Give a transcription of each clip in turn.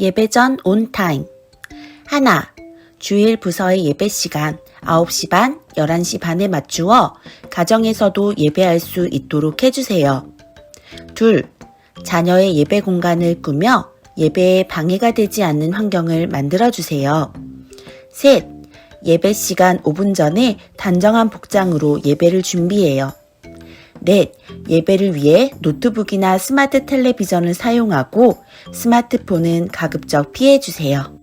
예배 전 온타임. 하나, 주일 부서의 예배 시간 9시 반, 11시 반에 맞추어 가정에서도 예배할 수 있도록 해주세요. 둘, 자녀의 예배 공간을 꾸며 예배에 방해가 되지 않는 환경을 만들어주세요. 셋, 예배 시간 5분 전에 단정한 복장으로 예배를 준비해요. 넷, 예배를 위해 노트북이나 스마트 텔레비전을 사용하고 스마트폰은 가급적 피해주세요.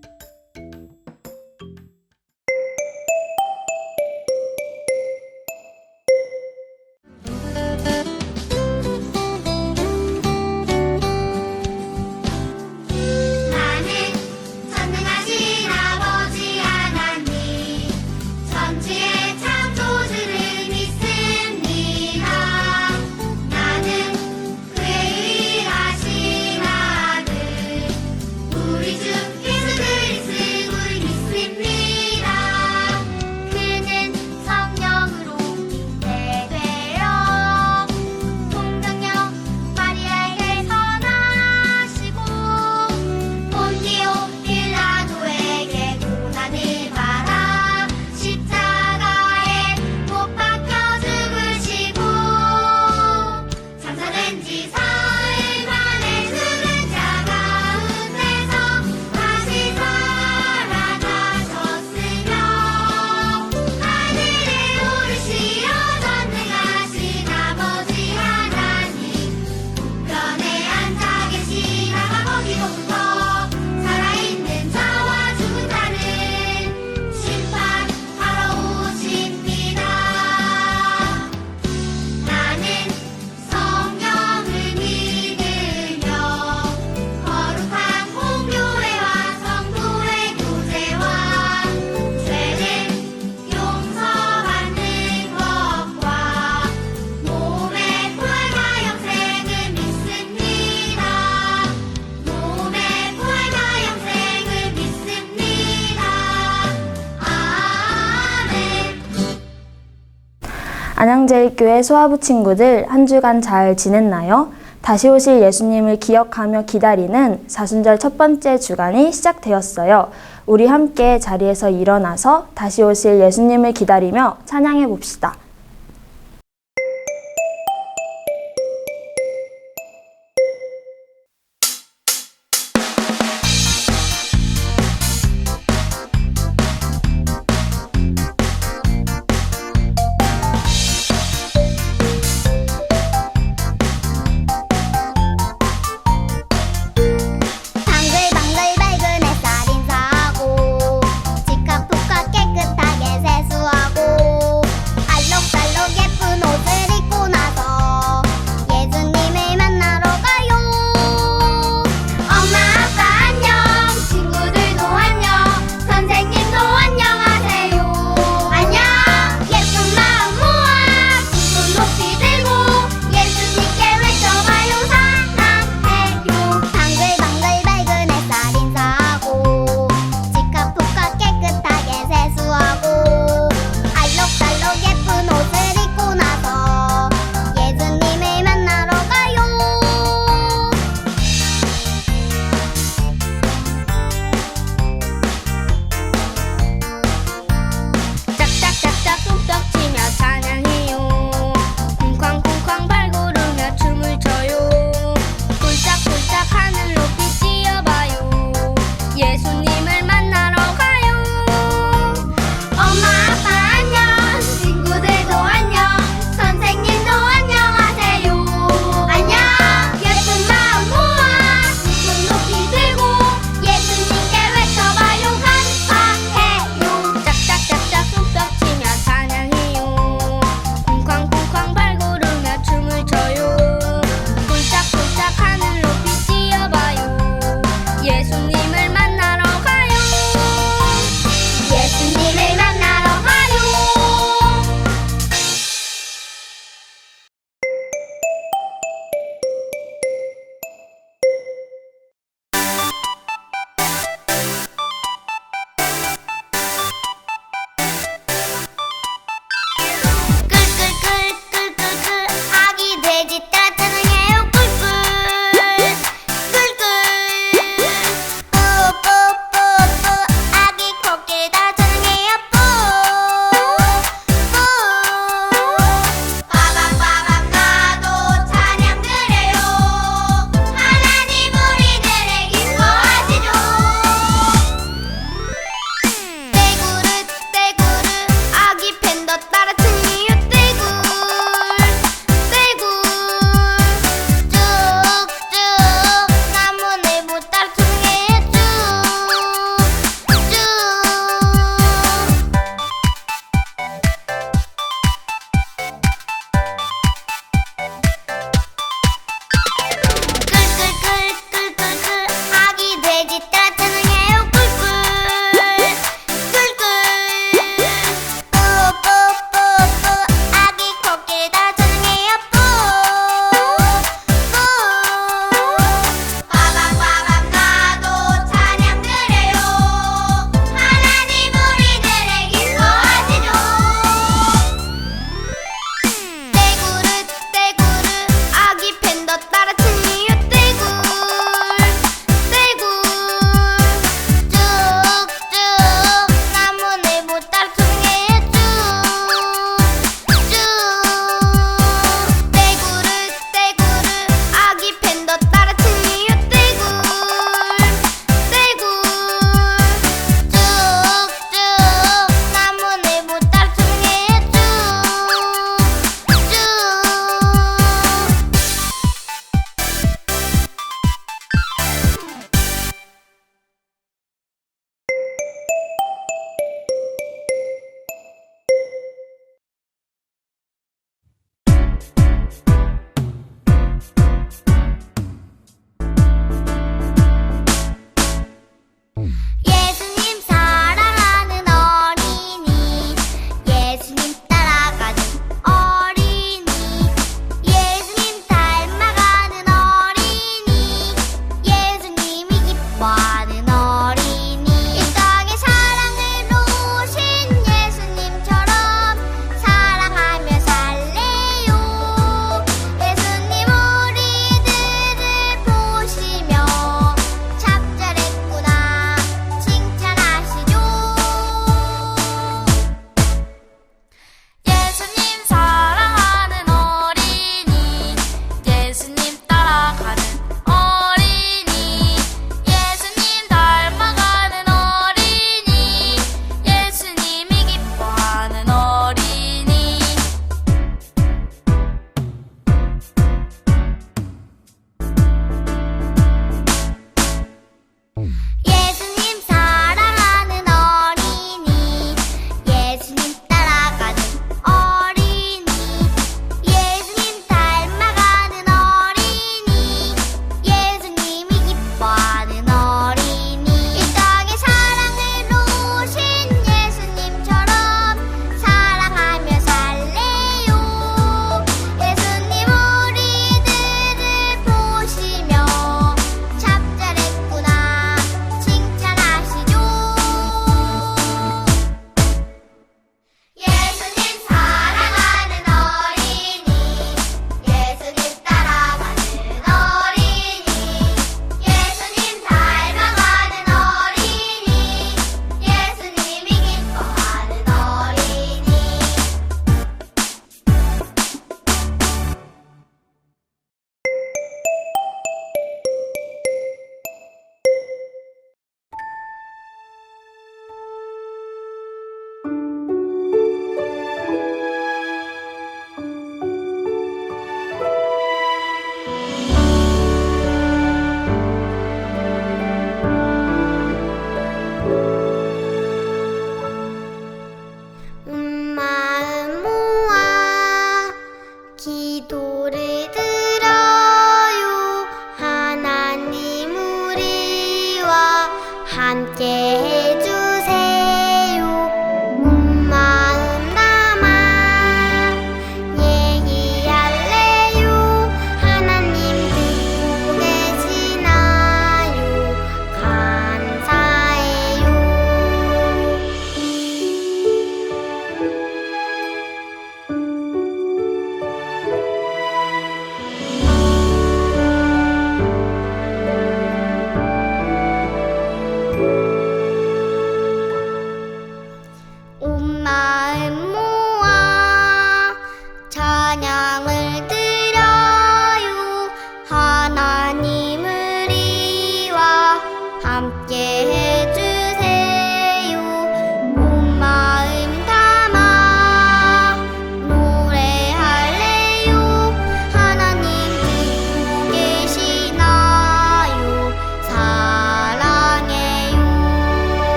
안양제일교회 소아부 친구들 한 주간 잘 지냈나요? 다시 오실 예수님을 기억하며 기다리는 사순절 첫 번째 주간이 시작되었어요. 우리 함께 자리에서 일어나서 다시 오실 예수님을 기다리며 찬양해 봅시다. y es un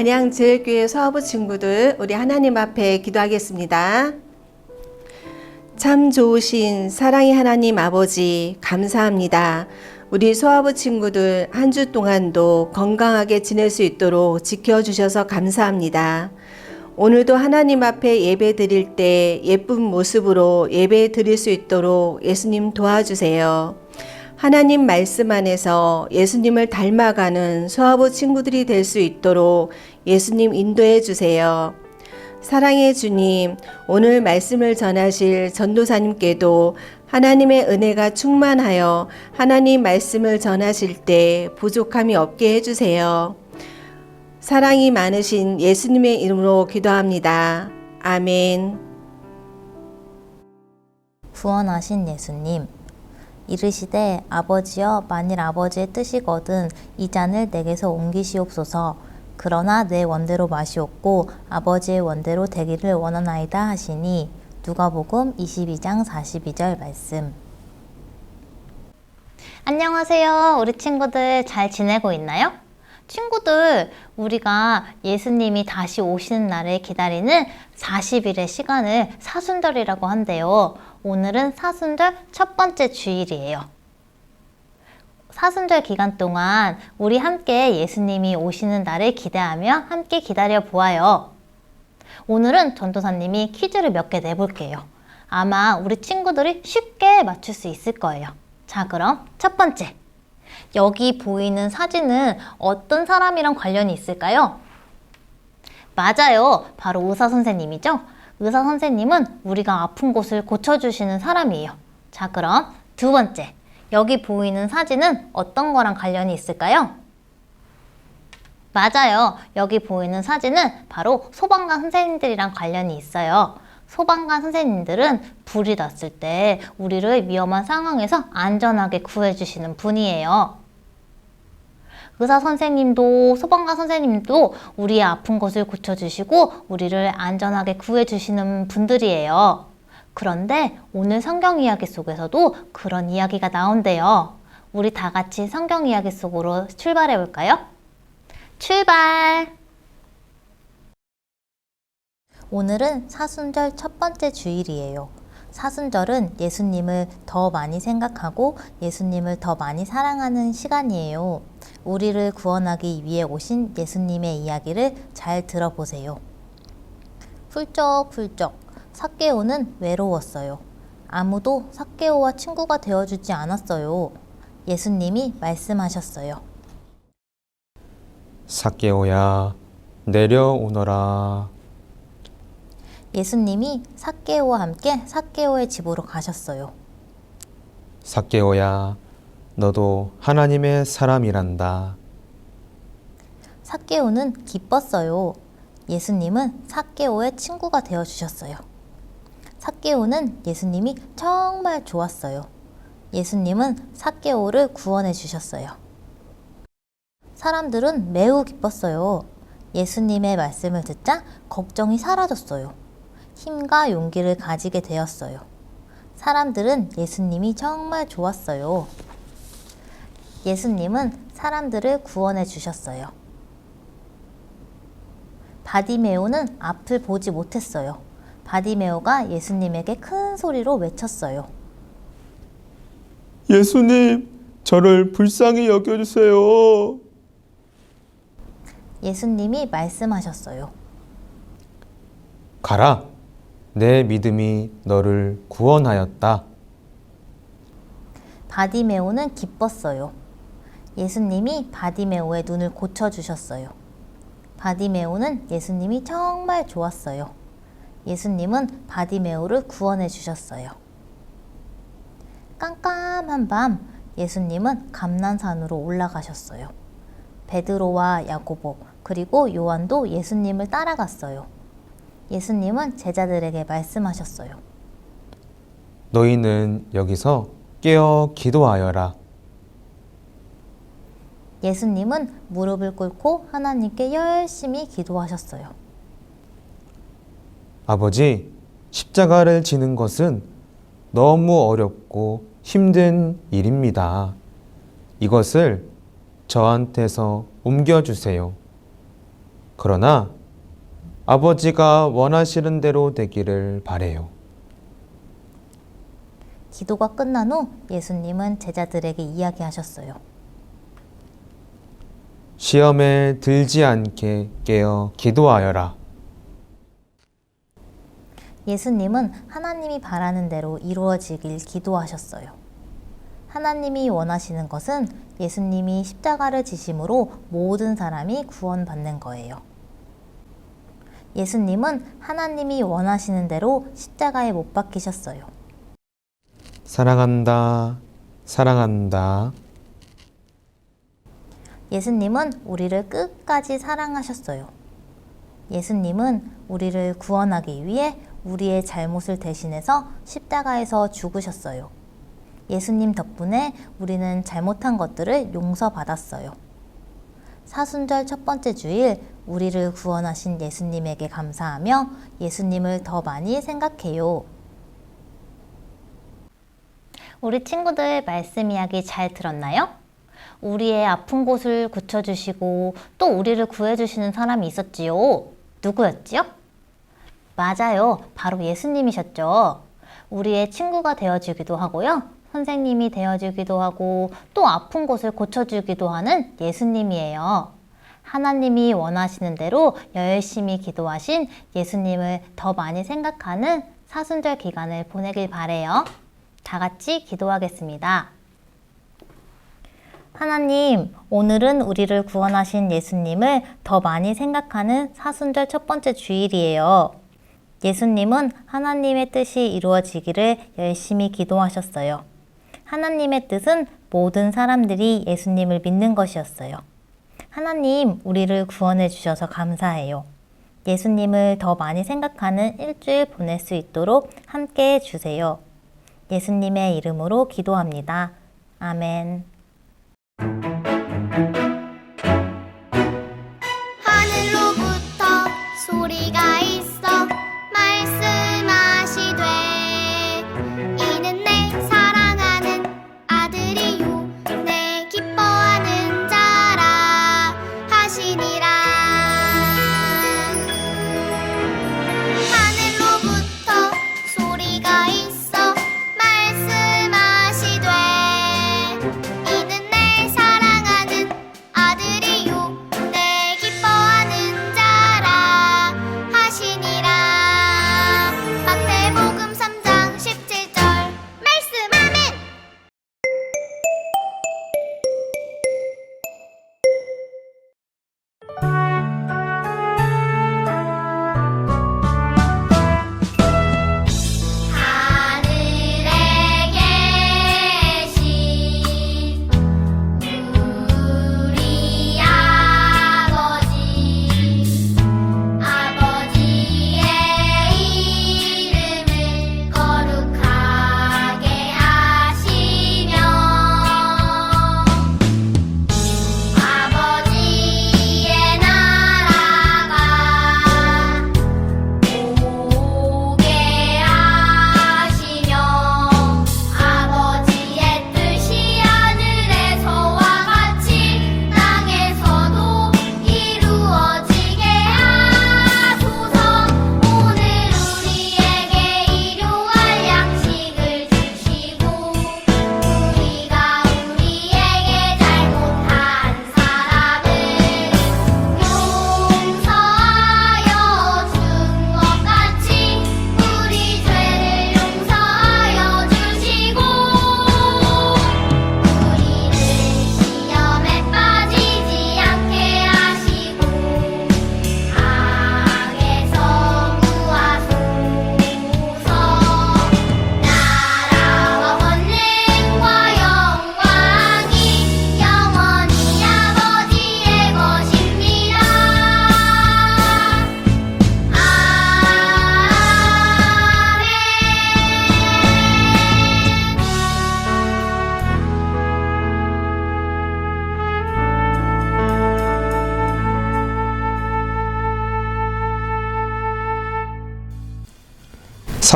안양제일교회 서아부 친구들 우리 하나님 앞에 기도하겠습니다. 참 좋으신 사랑의 하나님 아버지 감사합니다. 우리 소아부 친구들 한 주 동안도 건강하게 지낼 수 있도록 지켜주셔서 감사합니다. 오늘도 하나님 앞에 예배 드릴 때 예쁜 모습으로 예배 드릴 수 있도록 예수님 도와주세요. 하나님 말씀 안에서 예수님을 닮아가는 소아부 친구들이 될 수 있도록 예수님 인도해 주세요. 사랑의 주님, 오늘 말씀을 전하실 전도사님께도 하나님의 은혜가 충만하여 하나님 말씀을 전하실 때 부족함이 없게 해주세요. 사랑이 많으신 예수님의 이름으로 기도합니다. 아멘. 구원하신 예수님 이르시되 아버지여 만일 아버지의 뜻이거든 이 잔을 내게서 옮기시옵소서 그러나 내 원대로 마시옵고 아버지의 원대로 되기를 원하나이다 하시니 누가복음 22장 42절 말씀 안녕하세요 우리 친구들 잘 지내고 있나요? 친구들, 우리가 예수님이 다시 오시는 날을 기다리는 40일의 시간을 사순절이라고 한대요. 오늘은 사순절 첫 번째 주일이에요. 사순절 기간 동안 우리 함께 예수님이 오시는 날을 기대하며 함께 기다려 보아요. 오늘은 전도사님이 퀴즈를 몇 개 내볼게요. 아마 우리 친구들이 쉽게 맞출 수 있을 거예요. 자, 그럼 첫 번째. 여기 보이는 사진은 어떤 사람이랑 관련이 있을까요? 맞아요. 바로 의사 선생님이죠. 의사 선생님은 우리가 아픈 곳을 고쳐주시는 사람이에요. 자, 그럼 두 번째. 여기 보이는 사진은 어떤 거랑 관련이 있을까요? 맞아요. 여기 보이는 사진은 바로 소방관 선생님들이랑 관련이 있어요. 소방관 선생님들은 불이 났을 때 우리를 위험한 상황에서 안전하게 구해주시는 분이에요. 의사 선생님도 소방관 선생님도 우리의 아픈 것을 고쳐주시고 우리를 안전하게 구해주시는 분들이에요. 그런데 오늘 성경 이야기 속에서도 그런 이야기가 나온대요. 우리 다 같이 성경 이야기 속으로 출발해 볼까요? 출발! 오늘은 사순절 첫 번째 주일이에요. 사순절은 예수님을 더 많이 생각하고 예수님을 더 많이 사랑하는 시간이에요. 우리를 구원하기 위해 오신 예수님의 이야기를 잘 들어보세요. 훌쩍훌쩍 사케오는 외로웠어요. 아무도 사케오와 친구가 되어주지 않았어요. 예수님이 말씀하셨어요. 사케오야 내려오너라 예수님이 사케오와 함께 사케오의 집으로 가셨어요. 사케오야 너도 하나님의 사람이란다 사케오는 기뻤어요. 예수님은 사케오의 친구가 되어 주셨어요. 사케오는 예수님이 정말 좋았어요. 예수님은 사케오를 구원해 주셨어요. 사람들은 매우 기뻤어요. 예수님의 말씀을 듣자 걱정이 사라졌어요. 힘과 용기를 가지게 되었어요. 사람들은 예수님이 정말 좋았어요. 예수님은 사람들을 구원해 주셨어요. 바디메오는 앞을 보지 못했어요. 바디메오가 예수님에게 큰 소리로 외쳤어요. 예수님 저를 불쌍히 여겨주세요 예수님이 말씀하셨어요. 가라 내 믿음이 너를 구원하였다 바디메오는 기뻤어요. 예수님이 바디메오의 눈을 고쳐주셨어요. 바디메오는 예수님이 정말 좋았어요. 예수님은 바디메오를 구원해 주셨어요. 깜깜한 밤 예수님은 감난산으로 올라가셨어요. 베드로와 야고보 그리고 요한도 예수님을 따라갔어요. 예수님은 제자들에게 말씀하셨어요. 너희는 여기서 깨어 기도하여라 예수님은 무릎을 꿇고 하나님께 열심히 기도하셨어요. 아버지 십자가를 지는 것은 너무 어렵고 힘든 일입니다 이것을 저한테서 옮겨주세요 그러나 아버지가 원하시는 대로 되기를 바래요. 기도가 끝난 후 예수님은 제자들에게 이야기하셨어요. 시험에 들지 않게 깨어 기도하여라. 예수님은 하나님이 바라는 대로 이루어지길 기도하셨어요. 하나님이 원하시는 것은 예수님이 십자가를 지심으로 모든 사람이 구원받는 거예요. 예수님은 하나님이 원하시는 대로 십자가에 못 박히셨어요. 사랑한다. 사랑한다. 예수님은 우리를 끝까지 사랑하셨어요. 예수님은 우리를 구원하기 위해 우리의 잘못을 대신해서 십자가에서 죽으셨어요. 예수님 덕분에 우리는 잘못한 것들을 용서받았어요. 사순절 첫 번째 주일 우리를 구원하신 예수님에게 감사하며 예수님을 더 많이 생각해요. 우리 친구들 말씀 이야기 잘 들었나요? 우리의 아픈 곳을 고쳐주시고 또 우리를 구해주시는 사람이 있었지요. 누구였지요? 맞아요. 바로 예수님이셨죠. 우리의 친구가 되어주기도 하고요. 선생님이 되어주기도 하고 또 아픈 곳을 고쳐주기도 하는 예수님이에요. 하나님이 원하시는 대로 열심히 기도하신 예수님을 더 많이 생각하는 사순절 기간을 보내길 바래요. 다 같이 기도하겠습니다. 하나님, 오늘은 우리를 구원하신 예수님을 더 많이 생각하는 사순절 첫 번째 주일이에요. 예수님은 하나님의 뜻이 이루어지기를 열심히 기도하셨어요. 하나님의 뜻은 모든 사람들이 예수님을 믿는 것이었어요. 하나님, 우리를 구원해 주셔서 감사해요. 예수님을 더 많이 생각하는 일주일 보낼 수 있도록 함께 해 주세요. 예수님의 이름으로 기도합니다. 아멘.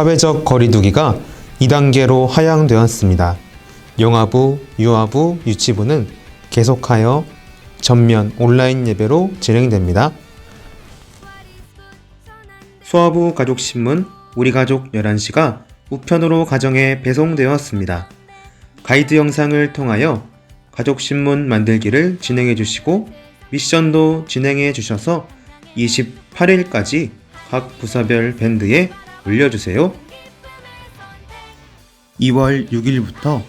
사회적 거리두기가 2단계로 하향되었습니다. 영아부, 유아부, 유치부는 계속하여 전면 온라인 예배로 진행됩니다. 수화부 가족신문 우리 가족 11시가 우편으로 가정에 배송되었습니다. 가이드 영상을 통하여 가족신문 만들기를 진행해 주시고 미션도 진행해 주셔서 28일까지 각 부서별 밴드에 올려주세요. 2월 6일부터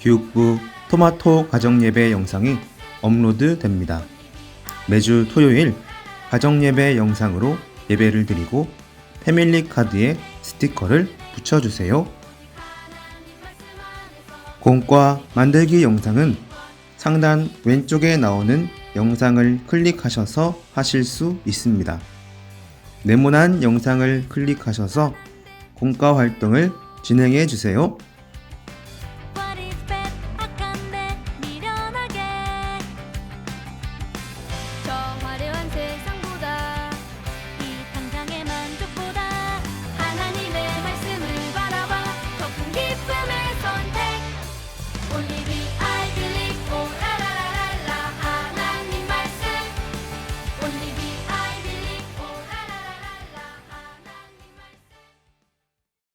교육부 토마토 가정예배 영상이 업로드 됩니다. 매주 토요일 가정예배 영상으로 예배를 드리고 패밀리 카드에 스티커를 붙여주세요. 공과 만들기 영상은 상단 왼쪽에 나오는 영상을 클릭하셔서 하실 수 있습니다. 네모난 영상을 클릭하셔서 공과 활동을 진행해 주세요.